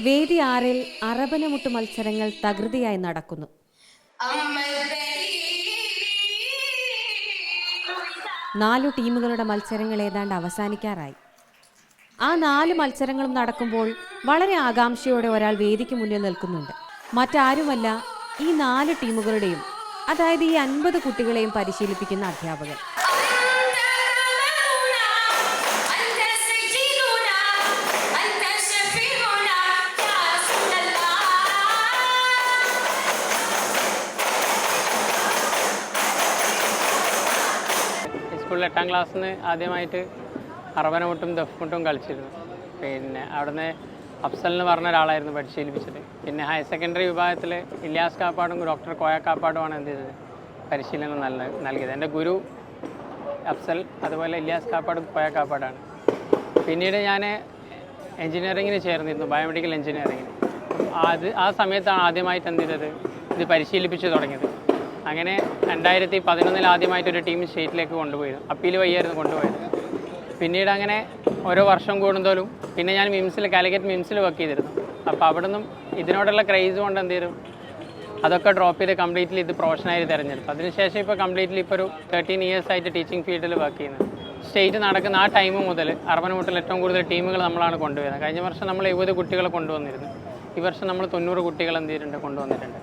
വേദി ആറിൽ അറബനമുട്ട് മത്സരങ്ങൾ തകൃതിയായി നടക്കുന്നു. നാലു ടീമുകളുടെ മത്സരങ്ങൾ ഏതാണ്ട് അവസാനിക്കാറായി. ആ നാല് മത്സരങ്ങളും നടക്കുമ്പോൾ വളരെ ആകാംക്ഷയോടെ ഒരാൾ വേദിക്ക് മുന്നിൽ നിൽക്കുന്നുണ്ട്. മറ്റാരുമല്ല ഈ നാല് ടീമുകളുടെയും അതായത് ഈ അൻപത് കുട്ടികളെയും പരിശീലിപ്പിക്കുന്ന അധ്യാപകൻ. സ്കൂളിൽ എട്ടാം ക്ലാസ്സിൽ നിന്ന് ആദ്യമായിട്ട് അറബനമുട്ടും ദഫ്മുട്ടും കളിച്ചിരുന്നു. പിന്നെ അവിടുന്ന് അഫ്സൽ എന്ന് പറഞ്ഞ ഒരാളായിരുന്നു പരിശീലിപ്പിച്ചത്. പിന്നെ ഹയർ സെക്കൻഡറി വിഭാഗത്തിൽ ഇല്യാസ് കാപ്പാടും ഡോക്ടർ കോയ കാപ്പാടുമാണ് എന്ത് ചെയ്തത്? പരിശീലനം നല്ല നൽകിയത്. എന്റെ ഗുരു അഫ്സൽ അതുപോലെ ഇല്യാസ് കാപ്പാടും കോയ കാപ്പാടാണ്. പിന്നീട് ഞാൻ എൻജിനീയറിങ്ങിന് ചേർന്നിരുന്നു ബയോമെഡിക്കൽ എൻജിനീയറിങ്ങിന് അത് ആ സമയത്താണ് ആദ്യമായിട്ട് എന്ത് ചെയ്തത്? ഇത് പരിശീലിപ്പിച്ച് തുടങ്ങിയത്. അങ്ങനെ രണ്ടായിരത്തി പതിനൊന്നിൽ ആദ്യമായിട്ട് ഒരു ടീം സ്റ്റേറ്റിലേക്ക് കൊണ്ടുപോയി അപ്പീൽ വയ്യായിരുന്നു കൊണ്ടുപോയത്. പിന്നീട് അങ്ങനെ ഓരോ വർഷം കൂടുന്തോറും പിന്നെ ഞാൻ മിംസിൽ കാലിക്കറ്റ് മിംസിൽ വർക്ക് ചെയ്തിരുന്നു. അപ്പോൾ അവിടെ നിന്നും ഇതിനോടുള്ള ക്രൈസ് കൊണ്ട് എന്ത് ചെയ്തു? അതൊക്കെ ഡ്രോപ്പ് ചെയ്ത് കംപ്ലീറ്റ്ലി ഇത് പ്രൊഫഷനായി തിരഞ്ഞെടുത്തു. അതിനുശേഷം ഇപ്പോൾ കംപ്ലീറ്റ്ലി ഇപ്പോൾ ഒരു തേർട്ടീൻ ഇയേഴ്സ് ആയിട്ട് ടീച്ചിങ് ഫീൽഡിൽ വർക്ക് ചെയ്യുന്നത് സ്റ്റേറ്റ് നടക്കുന്ന ആ ടൈം മുതൽ അർബൻ മുട്ടിൽ ഏറ്റവും കൂടുതൽ ടീമുകൾ നമ്മളാണ് കൊണ്ടുവരുന്നത്. കഴിഞ്ഞ വർഷം നമ്മൾ എഴുപത് കുട്ടികളെ കൊണ്ടുവന്നിരുന്നു. ഈ വർഷം നമ്മൾ തൊണ്ണൂറ് കുട്ടികൾ എന്ത് ചെയ്തിട്ടുണ്ട്? കൊണ്ടുവന്നിട്ടുണ്ട്.